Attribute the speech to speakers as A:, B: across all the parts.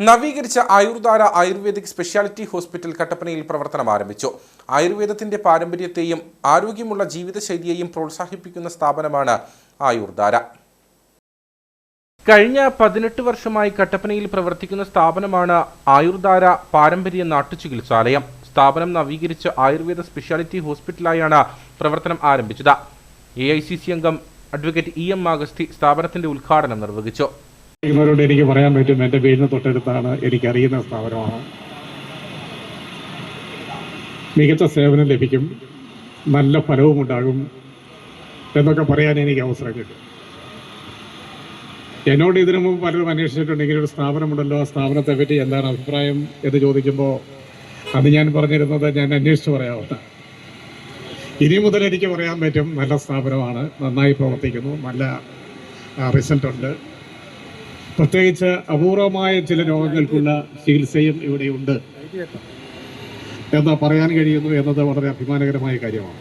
A: നവീകരിച്ച ആയുർധാര ayurvedic speciality hospital കട്ടപ്പനയിൽ പ്രവർത്തനം ആരംഭിച്ചു. ആയുർവേദത്തിന്റെ പാരമ്പര്യത്തെയും ആരോഗ്യമുള്ള ജീവിതശൈലിയെയും പ്രോത്സാഹിപ്പിക്കുന്ന സ്ഥാപനമാണ് ആയുർധാര കഴിഞ്ഞ പതിനെട്ട് വർഷമായി കട്ടപ്പനയിൽ പ്രവർത്തിക്കുന്ന സ്ഥാപനമാണ് ആയുർധാര പാരമ്പര്യ നാട്ടുചികിത്സാലയം. സ്ഥാപനം നവീകരിച്ച ആയുർവേദ സ്പെഷ്യാലിറ്റി ഹോസ്പിറ്റലായാണ് പ്രവർത്തനം ആരംഭിച്ചത്. എ അംഗം അഡ്വക്കേറ്റ് ഇ എം മാഗസ്തി സ്ഥാപനത്തിന്റെ ഉദ്ഘാടനം നിർവഹിച്ചു.
B: ഇവരോട് എനിക്ക് പറയാൻ പറ്റും. എന്റെ വീടിന് തൊട്ടടുത്താണ് എനിക്കറിയുന്ന സ്ഥാപനമാണ്. മികച്ച സേവനം ലഭിക്കും. നല്ല ഫലവും ഉണ്ടാകും എന്നൊക്കെ പറയാൻ എനിക്ക് അവസരം കിട്ടും. എന്നോട് ഇതിനു മുമ്പ് പലരും അന്വേഷിച്ചിട്ടുണ്ടെങ്കിൽ ഒരു സ്ഥാപനമുണ്ടല്ലോ ആ സ്ഥാപനത്തെ പറ്റി എന്താണ് അഭിപ്രായം എന്ന് ചോദിക്കുമ്പോൾ അത് ഞാൻ പറഞ്ഞിരുന്നത് ഞാൻ അന്വേഷിച്ച് പറയാവുന്ന ഇനി മുതൽ എനിക്ക് പറയാൻ പറ്റും നല്ല സ്ഥാപനമാണ് നന്നായി പ്രവർത്തിക്കുന്നു നല്ല റിസൾട്ട് ഉണ്ട്. പ്രത്യേകിച്ച് അപൂർവമായ ചില രോഗങ്ങൾക്കുള്ള ചികിത്സയും ഇവിടെയുണ്ട്. എന്ന് പറയാൻ കഴിയുന്നു എന്നത് വളരെ അഭിമാനകരമായ കാര്യമാണ്.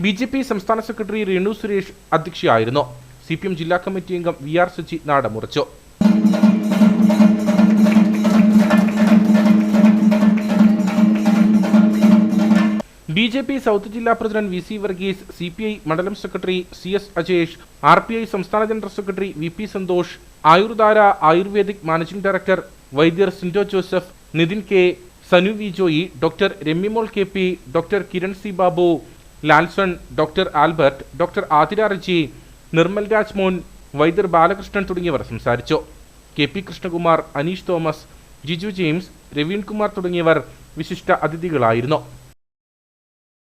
A: ബി ജെ പി സംസ്ഥാന സെക്രട്ടറി രേണു സുരേഷ് അധ്യക്ഷയായിരുന്നു. സി പി എം ജില്ലാ കമ്മിറ്റി അംഗം വി ആർ സുജി നാടമുറച്ചു ബി ജെ പി സൗത്ത് ജില്ലാ president V C Varghese C P I മണ്ഡലം secretary C S Ajesh R P I സംസ്ഥാന general secretary V P Santhosh Ayurdhara ayurvedic managing director വൈദ്യർ Sindo Joseph Nithin K Sanu V Joy doctor Ramyamol K P doctor Kiran C Babu Lalson doctor Albert doctor Athira Reji Nirmal Raj Mon വൈദ്യർ ബാലകൃഷ്ണൻ തുടങ്ങിയവർ സംസാരിച്ചു. K P Krishnakumar Aneesh Thomas Jiju James Raveen Kumar തുടങ്ങിയവർ വിശിഷ്ട അതിഥികളായിരുന്നു.